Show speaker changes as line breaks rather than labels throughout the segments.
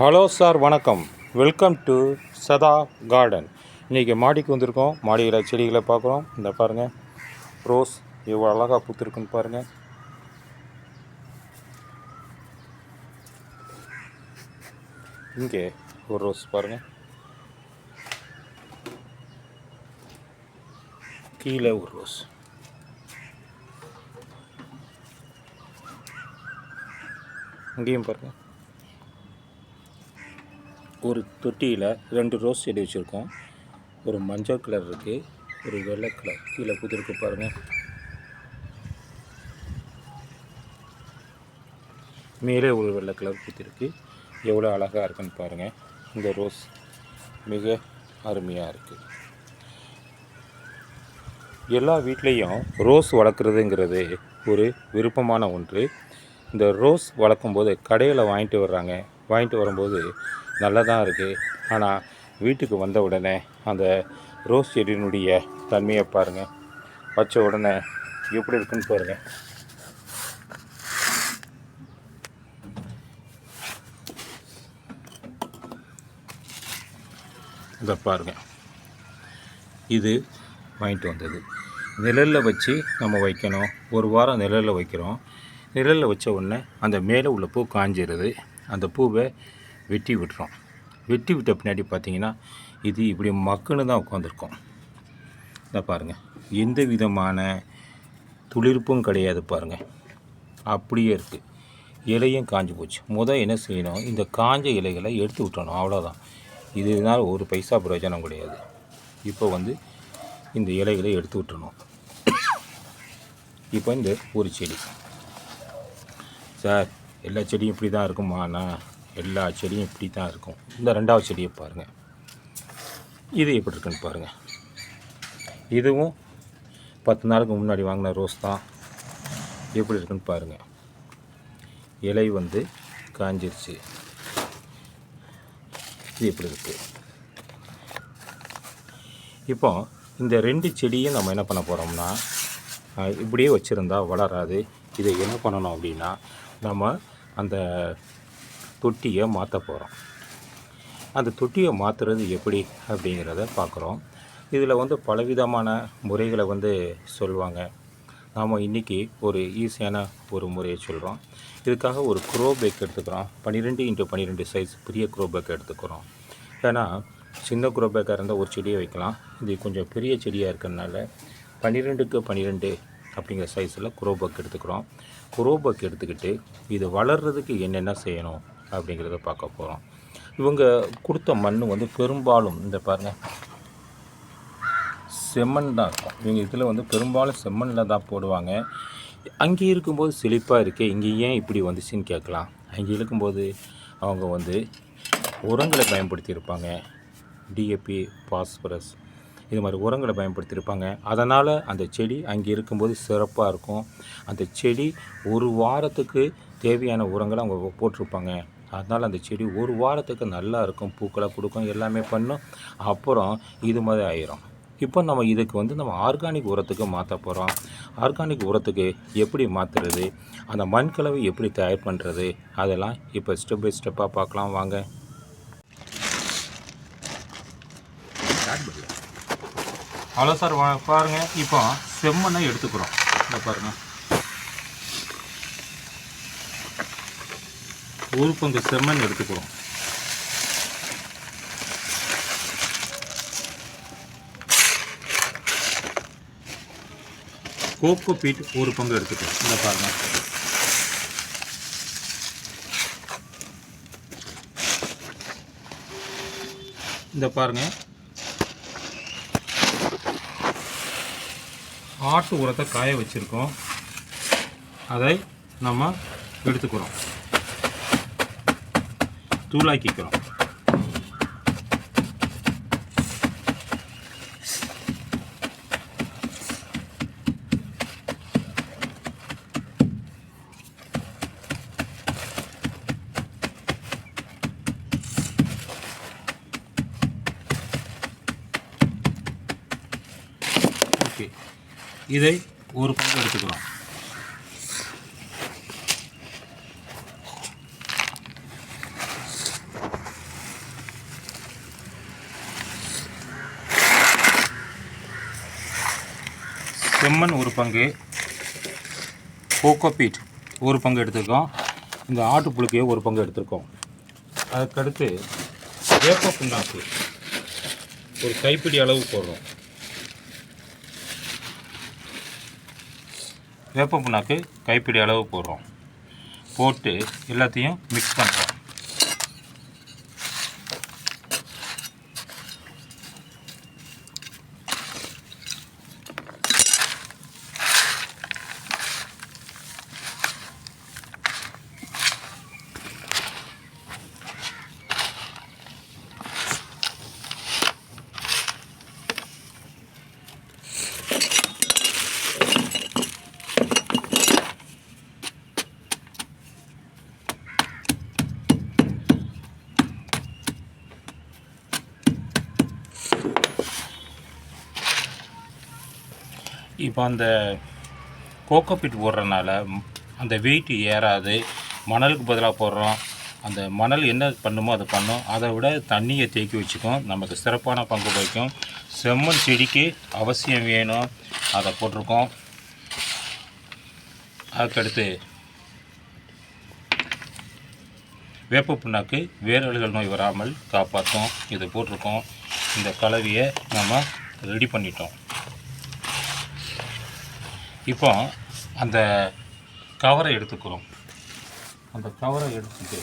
Hello sir வணக்கம். Welcome to சதா garden இன்றைக்கி மாடிக்கு வந்திருக்கோம். மாடியில் செடிகளை பார்க்குறோம். இந்த பாருங்கள் ரோஸ் எவ்வளோ அழகாக பூத்துருக்குன்னு பாருங்கள் இங்கே ஒரு ரோஸ் பாருங்கள் கீழே ஒரு ரோஸ் இங்கேயும் பாருங்கள் ஒரு தொட்டியில் ரெண்டு ரோஸ் செடி வச்சுருக்கோம். ஒரு மஞ்சள் கலர் இருக்குது ஒரு வெள்ளை கலர். கீழே குதிருக்கு பாருங்கள் மேலே ஒரு வெள்ளை கலர் பூத்திருக்கு எவ்வளோ அழகாக இருக்குன்னு பாருங்கள் இந்த ரோஸ் மிக அருமையாக இருக்குது எல்லா வீட்லேயும் ரோஸ் வளர்க்குறதுங்கிறது ஒரு விருப்பமான ஒன்று. இந்த ரோஸ் வளர்க்கும்போது கடையில் வாங்கிட்டு வர்றாங்க. வாங்கிட்டு வரும்போது நல்லா தான் இருக்குது ஆனால் வீட்டுக்கு வந்த உடனே அந்த ரோஸ் செடியினுடைய தன்மையை பாருங்கள் வச்ச உடனே எப்படி இருக்குன்னு பாருங்கள் இதை பாருங்கள் இது வாங்கிட்டு வந்தது. நிழலில் வச்சு நம்ம வைக்கணும். ஒரு வாரம் நிழலில் வைக்கிறோம். நிழலில் வச்ச உடனே அந்த மேலே உள்ள பூ காஞ்சிருது. அந்த பூவை வெட்டி விட்டுறோம். வெட்டி விட்ட பின்னாடி பார்த்தீங்கன்னா இது இப்படி மக்குன்னு தான் உட்காந்துருக்கும் இதை பாருங்கள் எந்த விதமான துளிர்ப்பும் கிடையாது பாருங்கள் அப்படியே இருக்குது இலையும் காஞ்சி போச்சு. முதல் என்ன செய்யணும்? இந்த காஞ்ச இலைகளை எடுத்து விட்டணும் அவ்வளோதான் இதனால் ஒரு பைசா பிரயோஜனம் கிடையாது. இப்போ வந்து இந்த இலைகளை எடுத்து விட்டுறணும். இப்போ இந்த ஒரு செடி. சார் எல்லா செடியும் இப்படி தான் இருக்குமாண்ணா எல்லா செடியும் இப்படி தான் இருக்கும். இந்த ரெண்டாவது செடியை பாருங்கள் இது எப்படி இருக்குன்னு பாருங்கள் இதுவும் பத்து நாளுக்கு முன்னாடி வாங்கின ரோஸ் தான். எப்படி இருக்குன்னு பாருங்கள் இலை வந்து காஞ்சிருச்சு. இது எப்படி இருக்குது இப்போ இந்த ரெண்டு செடியும் நம்ம என்ன பண்ண போகிறோம்னா இப்படியே வச்சுருந்தா வளராது. இதை என்ன பண்ணணும் அப்படின்னா நம்ம அந்த தொட்டியை மாற்ற போகிறோம் அந்த தொட்டியை மாற்றுறது எப்படி அப்படிங்கிறத பார்க்குறோம். இதில் வந்து பலவிதமான முறைகளை வந்து சொல்லுவாங்க. நாம் இன்றைக்கி ஒரு ஈஸியான ஒரு முறையை சொல்கிறோம் இதுக்காக ஒரு க்ரோ பேக் எடுத்துக்கிறோம். பன்னிரெண்டு இன்ட்டு பன்னிரெண்டு சைஸ் பெரிய க்ரோ பேக் எடுத்துக்கிறோம். ஏன்னா சின்ன க்ரோ பேக்காக இருந்தால் ஒரு செடியை வைக்கலாம். இது கொஞ்சம் பெரிய செடியாக இருக்கிறதுனால பன்னிரெண்டுக்கு பன்னிரெண்டு அப்படிங்கிற சைஸில் குரோபக் எடுத்துக்கிறோம். குரோபக் எடுத்துக்கிட்டு இது வளர்கிறதுக்கு என்னென்ன செய்யணும்? அப்படிங்கிறத பார்க்க போகிறோம் இவங்க கொடுத்த மண் வந்து பெரும்பாலும் இந்த பாருங்கள் செம்மண் தான் இருக்கும். இவங்க இதில் வந்து பெரும்பாலும் செம்மண்ணில் தான் போடுவாங்க. அங்கே இருக்கும்போது செழிப்பாக இருக்கே இங்கே ஏன் இப்படி வந்துச்சுன்னு கேட்கலாம். அங்கே இருக்கும்போது அவங்க வந்து உரங்களை பயன்படுத்தியிருப்பாங்க. டிஏபி பாஸ்பரஸ் இது மாதிரி உரங்களை பயன்படுத்தியிருப்பாங்க. அதனால் அந்த செடி அங்கே இருக்கும்போது சிறப்பாக இருக்கும். அந்த செடி ஒரு வாரத்துக்கு தேவையான உரங்களை அவங்க போட்டிருப்பாங்க. அதனால் அந்த செடி ஒரு வாரத்துக்கு நல்லா இருக்கும் பூக்களை கொடுக்கும் எல்லாமே பண்ணும். அப்புறம் இது மாதிரி ஆயிரும். இப்போ நம்ம இதுக்கு வந்து நம்ம ஆர்கானிக் உரத்துக்கு மாற்ற போகிறோம் ஆர்கானிக் உரத்துக்கு எப்படி மாற்றுறது அந்த மண் கலவை எப்படி தயார் பண்ணுறது அதெல்லாம் இப்போ ஸ்டெப் பை ஸ்டெப்பாக பார்க்கலாம். வாங்க. ஹலோ சார் பாருங்கள் இப்போ செம்மண்ணை எடுத்துக்கிறோம். இந்த பாருங்கள் ஒரு பங்கு செம்மண் எடுத்துக்கிறோம். கோகோ பீட் ஒரு பங்கு எடுத்துக்கிறோம். இந்த பாருங்க. இந்த பாருங்க. ஆட்டு உரத்தை காய வச்சுருக்கோம். அதை நம்ம எடுத்துக்கிறோம். தூளாக்கிக்கிறோம் ஓகே. இதை ஒரு பங்கு எடுத்துக்கிறோம். லெமன் ஒரு பங்கு கோகோபீட் ஒரு பங்கு எடுத்திருக்கோம். இந்த ஆட்டு புழுக்கையை ஒரு பங்கு எடுத்திருக்கோம். அதுக்கடுத்து வேப்ப புண்ணாக்கு ஒரு கைப்பிடி அளவு போடுறோம். வேப்ப புண்ணாக்கு கைப்பிடி அளவு போடுறோம். போட்டு எல்லாத்தையும் மிக்ஸ் பண்ணுறோம் இப்போ அந்த கோகோபிட் போடுறனால அந்த வெயிட் ஏறாது மணலுக்கு பதிலாக போடுறோம். அந்த மணல் என்ன பண்ணுமோ அதை பண்ணும். அதை விட தண்ணியை தேக்கி வச்சுக்கும். நமக்கு சிறப்பான பங்கு வகிக்கும். செம்மண் செடிக்கு அவசியம் வேணும். அதை போட்டிருக்கோம். அதுக்கடுத்து வேப்ப புண்ணாக்கு வேரல்கள் நோய் வராமல் காப்பாற்றும். இது போட்டிருக்கோம். இந்த கலவையை நம்ம ரெடி பண்ணிட்டோம். இப்போ அந்த கவரை எடுத்துக்கிறோம். அந்த கவரை எடுத்துட்டு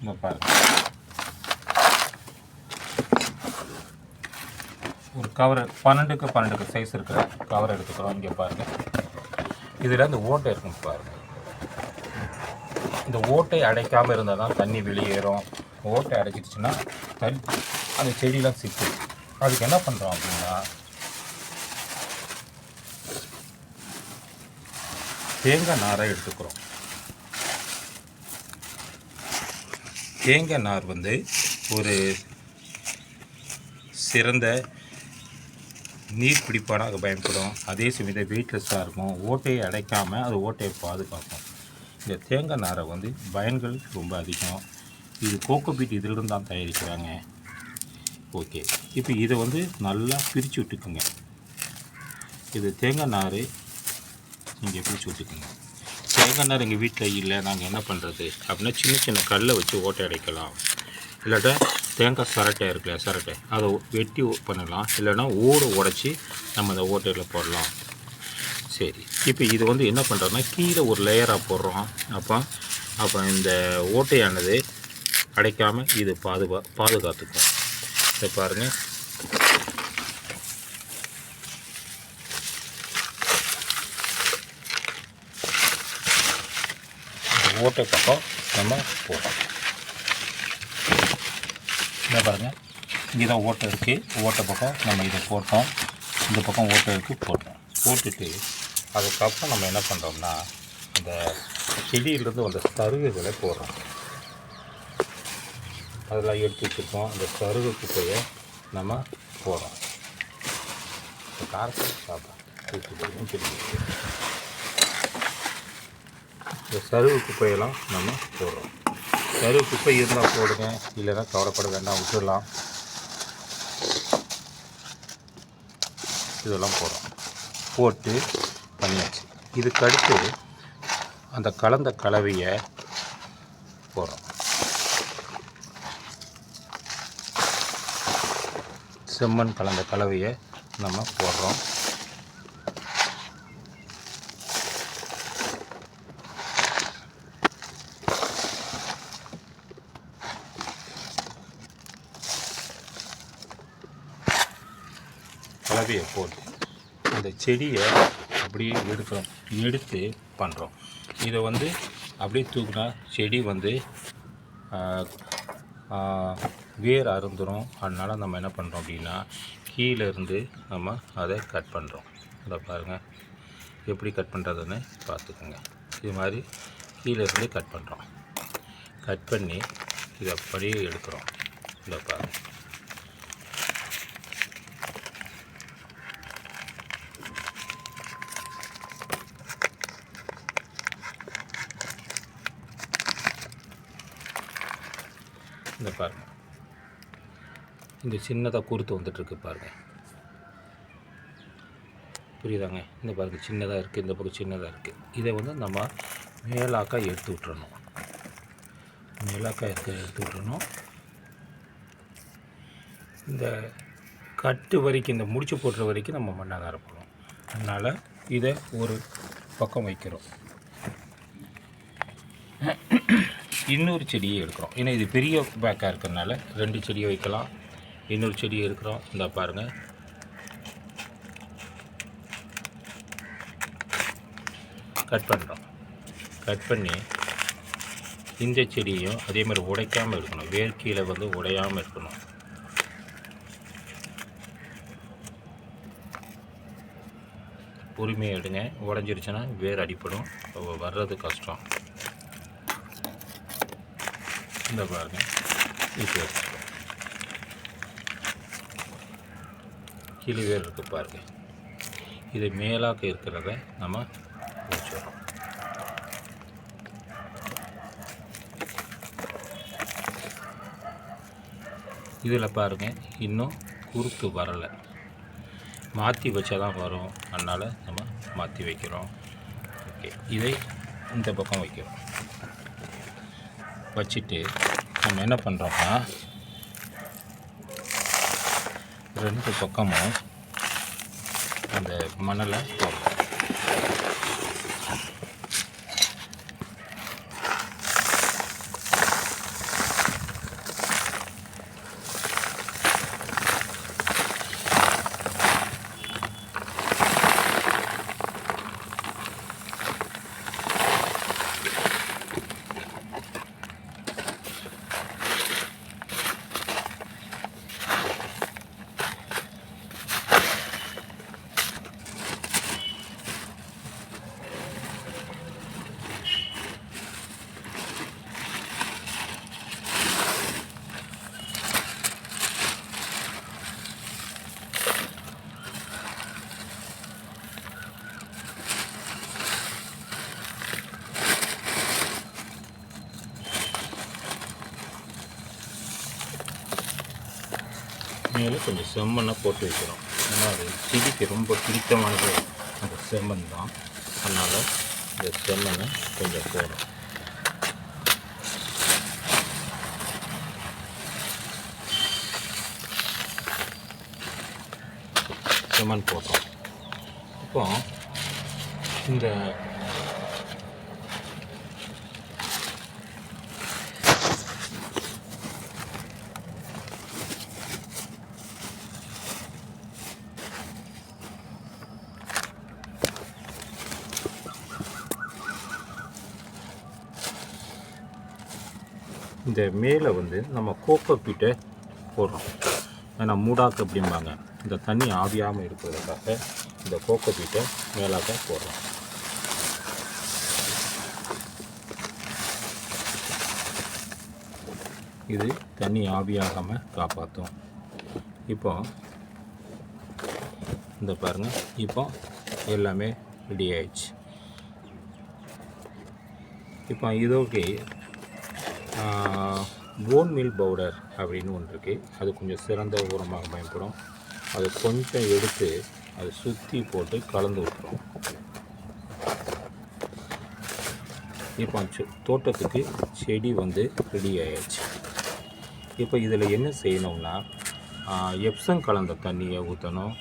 இந்த பாருங்க. ஒரு கவர் பன்னெண்டுக்கு பன்னெண்டுக்கு சைஸ் இருக்கிற கவரை எடுத்துக்கிறோம். இங்கே பாருங்கள் இதில் அந்த ஓட்டை இருக்கும் பாருங்கள் இந்த ஓட்டை அடைக்காமல் இருந்தால் தான் தண்ணி வெளியேறும் ஓட்டை அடைச்சிடுச்சுன்னா தண்ணி அந்த செடியெலாம் சிக்கும் அதுக்கு என்ன பண்ணுறோம் அப்படின்னா தேங்காய் நாரை எடுத்துக்கிறோம். தேங்காய் நார் வந்து ஒரு சிறந்த நீர் பிடிப்பானாக பயன்படும். அதே சமயத்தில் வெயிட்லெஸ்ஸாக இருக்கும். ஓட்டையை அடைக்காமல் அது ஓட்டையை பாதுகாக்கும். இந்த தேங்காய் நாரை வந்து பயன்கள் ரொம்ப அதிகம். இது கோகோபீட் இதிலிருந்து தான் தயாரிக்கிறாங்க. ஓகே இப்போ இதை வந்து நல்லா பிரித்து விட்டுக்குங்க. இது தேங்காய் நார் நீங்கள் பிடிச்சி விட்டுக்குங்க தேங்காய் நார் எங்கள் வீட்டில் இல்லை நாங்கள் என்ன பண்ணுறது அப்படின்னா சின்ன சின்ன கல்லை வச்சு ஓட்டை அடைக்கலாம். இல்லாட்டா தேங்காய் சரட்டை இருக்குல்ல சரட்டை. அதை வெட்டி பண்ணலாம். இல்லைன்னா ஓடு உடச்சி நம்ம அந்த ஓட்டையில் போடலாம். சரி. இப்போ இது வந்து என்ன பண்ணுறோன்னா கீழே ஒரு லேயராக போடுறோம். அப்போ அப்போ இந்த ஓட்டையானது அடைக்காமல் இது பாதுகா பாதுகாத்துக்கும். இதை பாருங்கள் ஓட்டை பக்கம் நம்ம போடுறோம் இதை பாருங்கள் இங்கே தான் ஓட்டை இருக்குது ஓட்டை பக்கம் நம்ம இதை போட்டோம். இந்த பக்கம் ஓட்டை இருக்குது போட்டோம். போட்டுட்டு அதுக்கப்புறம் நம்ம என்ன பண்ணுறோம்னா இந்த செடியிலேருந்து வந்த சருகுகளை போடுறோம். அதெல்லாம் எடுத்து வச்சுருக்கோம். அந்த சருகு குப்பையை நம்ம போடுறோம். காரத்தை சாப்பிட்றோம் தெரியும் இந்த சருவு குப்பையெல்லாம் நம்ம போடுறோம். சருவு குப்பை இருந்தால் போடுங்க இல்லைன்னா கவலைப்பட வேண்டாம் விட்டுடலாம். இதெல்லாம் போடுறோம். போட்டு பண்ணியாச்சு. இதுக்கடுத்து அந்த கலந்த கலவையை போடுறோம். செம்மண் கலந்த கலவையை நம்ம போடுறோம். கலவையை போட்டு அந்த செடியை அப்படியே எடுக்கிறோம் எடுத்து பண்ணுறோம் இதை வந்து அப்படியே தூக்கினா செடி வந்து வேர் அருந்துடும் அதனால் நம்ம என்ன பண்ணுறோம் அப்படின்னா கீழேருந்து நம்ம அதை கட் பண்ணுறோம் இதை பாருங்கள் எப்படி கட் பண்ணுறதுன்னு பார்த்துக்கோங்க. இது மாதிரி கீழேருந்து கட் பண்ணுறோம் கட் பண்ணி இதை அப்படியே எடுக்கிறோம். இதை பாருங்கள் இந்த பாருங்க. இந்த சின்னதாக குருத்து வந்துட்டுருக்கு பாருங்க. புரியுதாங்க? இந்த பாருங்க சின்னதாக இருக்குது இந்த பக்கம் சின்னதாக இருக்குது இதை வந்து நம்ம மேலாக்கா எடுத்து விட்டுறணும். மேலாக்கா எடுத்து எடுத்து விட்டுறணும். இந்த கட்டு வரைக்கும் இந்த முடிச்சு போடுற வரைக்கும் நம்ம மண்ணாக தான் இருப்போம் அதனால் இதை ஒரு பக்கம் வைக்கிறோம். இன்னொரு செடியை எடுக்கிறோம். ஏன்னா இது பெரிய பேக்காக இருக்கிறதுனால ரெண்டு செடியை வைக்கலாம். இன்னொரு செடியை எடுக்கிறோம். இந்த பாருங்கள் கட் பண்ணுறோம் கட் பண்ணி இந்த செடியையும் அதே மாதிரி உடைக்காமல் இருக்கணும் வேர் கீழே வந்து உடையாமல் இருக்கணும் பொறுமையாக எடுங்க. உடஞ்சிருச்சுன்னா வேர் அடிப்படும். வர்றது கஷ்டம். இந்த பாருங்க இப்போ கிளி வேர் இருக்கு பாருங்க இது மேலாக இருக்கிறத நம்ம வச்சுடுறோம் இதில் பாருங்க இன்னும் குறுக்கு வரலை மாற்றி வச்சா தான் வரும் அதனால் நம்ம மாற்றி வைக்கிறோம் ஓகே இதை இந்த பக்கம் வைக்கிறோம் வச்சுட்டு நம்ம என்ன பண்ணுறோம்னா ரெண்டு பக்கமும் அந்த மணலை போடுறோம். வந்து கொஞ்சம் செம்மண்ணை போட்டு வைக்கிறோம். ஏன்னா அது செடிக்கு ரொம்ப பிடித்தமானது. அந்த செம்மண் தான். அதனால் இந்த செம்மண்ணை கொஞ்சம் போடும் செம்மண் போட்டோம். இப்போ இந்த இந்த மேலே வந்து நம்ம கோக்கோப்பீட்டை போடுறோம். ஏன்னா மூடாக்கு அப்படிம்பாங்க. இந்த தண்ணி ஆவியாமல் இருக்கிறதுக்காக இந்த கோகோ பீட்டை மேலாக்க போடுறோம். இது தண்ணி ஆவியாகாமல் காப்பாற்றும் இப்போ இந்த பாருங்கள் இப்போ எல்லாமே ரெடி ஆயிடுச்சு. இப்போ இதோக்கு போன் மில் பவுடர் அப்படின்னு ஒன்று இருக்குது அது கொஞ்சம் சிறந்த உரமாக பயன்படும். அது கொஞ்சம் எடுத்து அதை சுற்றி போட்டு கலந்து விட்டுரும். இப்போ தோட்டத்துக்கு செடி வந்து ரெடி ஆயாச்சு இப்போ இதில் என்ன செய்யணும்னா எப்சம் கலந்த தண்ணியை ஊற்றணும்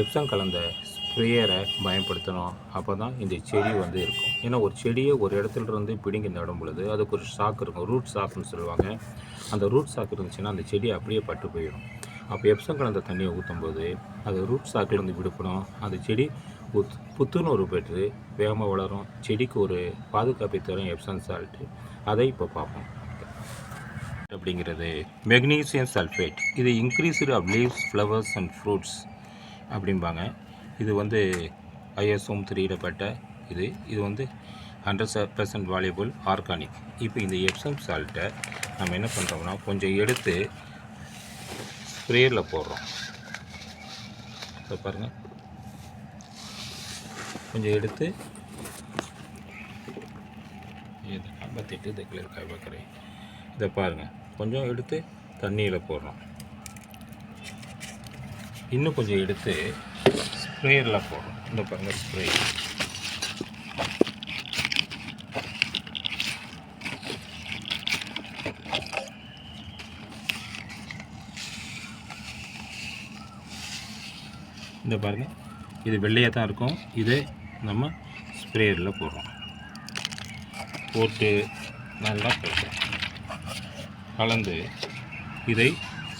எப்சம் கலந்த ஸ்ப்ரேயரை பயன்படுத்தணும். அப்போ தான் இந்த செடி வந்து இருக்கும். ஏன்னா ஒரு செடியை ஒரு இடத்துல இருந்து பிடிங்கி நடும் பொழுது அதுக்கு ஒரு சாக்கு இருக்கும். ரூட் சாக்குன்னு சொல்லுவாங்க. அந்த ரூட் சாக்கு இருந்துச்சுன்னா அந்த செடி அப்படியே பட்டு போயிடும். அப்போ எப்சம் கலந்த தண்ணியை ஊற்றும்போது அது ரூட் சாக்குலேருந்து விடுப்படும் அந்த செடி புத் புத்துணர்வு பெற்று வேகமாக வளரும். செடிக்கு ஒரு பாதுகாப்பை தரும் எப்சம் சால்ட்டு அதை இப்போ பார்ப்போம். அப்படிங்கிறது மெக்னீசியம் சல்ஃபேட் இது increased up leaves flowers and fruits அப்படிம்பாங்க. இது வந்து ஐஎஸ்ஓம் திரையிடப்பட்ட இது. இது வந்து ஹண்ட்ரட் பர்சன்ட் வால்யூபிள் ஆர்கானிக் இப்போ இந்த எப்சம் சால்ட்டை நம்ம என்ன பண்ணுறோம்னா கொஞ்சம் எடுத்து ஸ்ப்ரேயரில் போடுறோம். இப்போ பாருங்கள் கொஞ்சம் எடுத்து ஐம்பத்தெட்டு ஐம்பத்தெட்டு கிளியர் காய் பார்க்குறேன் இதை பாருங்கள் கொஞ்சம் எடுத்து தண்ணியில் போடுறோம். இன்னும் கொஞ்சம் எடுத்து ஸ்ப்ரேயரில் போடுறோம் இந்த பாருங்கள் ஸ்ப்ரே இந்த பாருங்கள் இது வெள்ளையாக தான் இருக்கும். இதை நம்ம ஸ்ப்ரேயரில் போடுறோம். போட்டு நல்லா போடுறோம் கலந்து இதை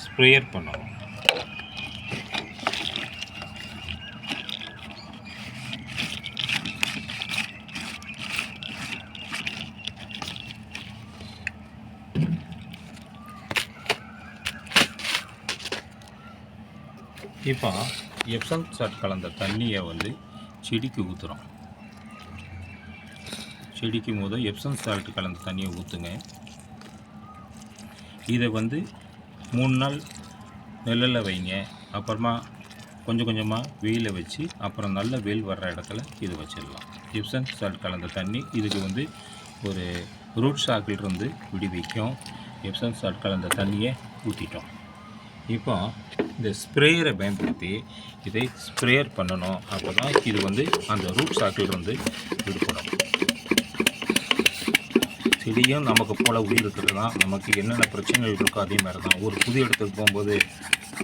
ஸ்ப்ரேயர் பண்ணணும். இப்போ எப்சம் சாட் கலந்த தண்ணியை வந்து செடிக்கு ஊற்றுறோம் செடிக்கு போது எப்சம் சால்ட் கலந்த தண்ணியை ஊற்றுங்க இதை வந்து மூணு நாள் நெல்லில் வைங்க. அப்புறமா கொஞ்சம் கொஞ்சமாக வெயில வச்சு அப்புறம் நல்ல வெயில் வர்ற இடத்துல இது வச்சிடலாம். எப்சம் சால்ட் கலந்த தண்ணி இதுக்கு வந்து ஒரு ரூட் ஷாக்கிலிருந்து விடுவிக்கும். எப்சம் சால்ட் கலந்த தண்ணியை ஊற்றிட்டோம் இப்போ இந்த ஸ்ப்ரேயரை பயன்படுத்தி இதை ஸ்ப்ரேயர் பண்ணணும் அப்போ தான் இது வந்து அந்த ரூட் சாக்கிலிருந்து விடுபடும் செடியும் நமக்கு போல் உயிர் இருக்கிறது தான் நமக்கு என்னென்ன பிரச்சனைகள் இருக்கோ அதே மாதிரி தான் ஒரு புது இடத்துக்கு போகும்போது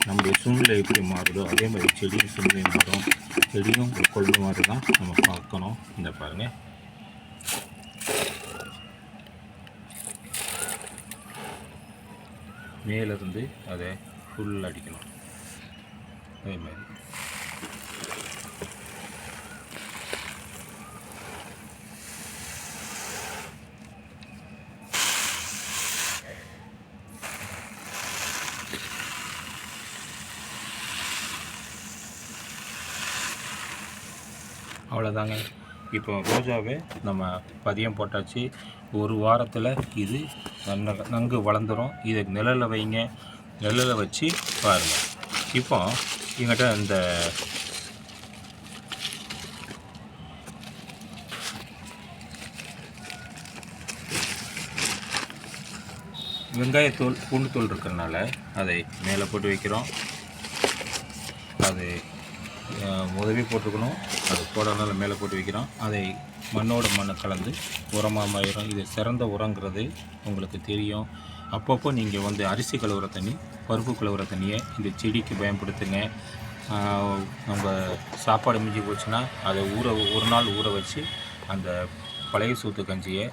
நம்முடைய சூழ்நிலை எப்படி மாறுதோ அதே மாதிரி செடியும் சூழ்நிலை மாறும். செடியும் ஒரு கொள்கை மாதிரி தான் நம்ம பார்க்கணும். இந்த பாருங்கள் மேலிருந்து அதை ஃபுல் அடிக்கணும். அதே மாதிரி. அவ்வளோதாங்க இப்போ ரோஜாவே நம்ம பதியம் போட்டாச்சு. ஒரு வாரத்தில் இது நன்ன நன்கு வளர்ந்துடும் இதை நிழலில் வைங்க. நெல்லில் வச்சு பாருங்கள் இப்போ எங்கிட்ட இந்த வெங்காயத்தூள் பூண்டுத்தூள் இருக்கிறனால அதை மேலே போட்டு வைக்கிறோம். அது உதவி போட்டிருக்கணும். அது போடாதனால மேலே போட்டு வைக்கிறோம். அதை மண்ணோட மண்ணை கலந்து உரமாக மாறிடும் இது சிறந்த உரங்கிறது உங்களுக்கு தெரியும். அப்பப்போ நீங்கள் வந்து அரிசி கழுவுற தண்ணி பருப்பு கழுவுற தண்ணியை இந்த செடிக்கு பயன்படுத்துங்க. நம்ம சாப்பாடு மிஞ்சி போச்சுன்னா அதை ஊற ஒரு நாள் ஊற வச்சு அந்த பழைய சூத்து கஞ்சியை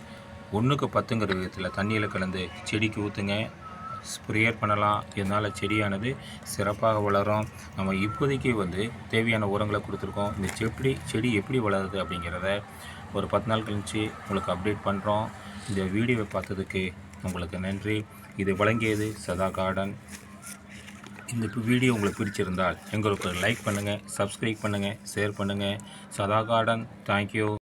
ஒன்றுக்கு பத்துங்கிற விதத்தில் தண்ணியில் கலந்து செடிக்கு ஊற்றுங்க ஸ்ப்ரேயர் பண்ணலாம். இதனால் செடியானது சிறப்பாக வளரும். நம்ம இப்போதைக்கு வந்து தேவையான உரங்களை கொடுத்துருக்கோம். இந்த செடி செடி எப்படி வளருது அப்படிங்கிறத ஒரு பத்து நாள் கழிச்சு உங்களுக்கு அப்டேட் பண்ணுறோம் இந்த வீடியோவை பார்த்ததுக்கு உங்களுக்கு நன்றி. இது வழங்கியது சதா கார்டன். இந்த வீடியோ உங்களுக்கு பிடிச்சிருந்தால் எங்களுக்கு லைக் பண்ணுங்கள் சப்ஸ்கிரைப் பண்ணுங்கள் ஷேர் பண்ணுங்கள் சதா கார்டன் தேங்க்யூ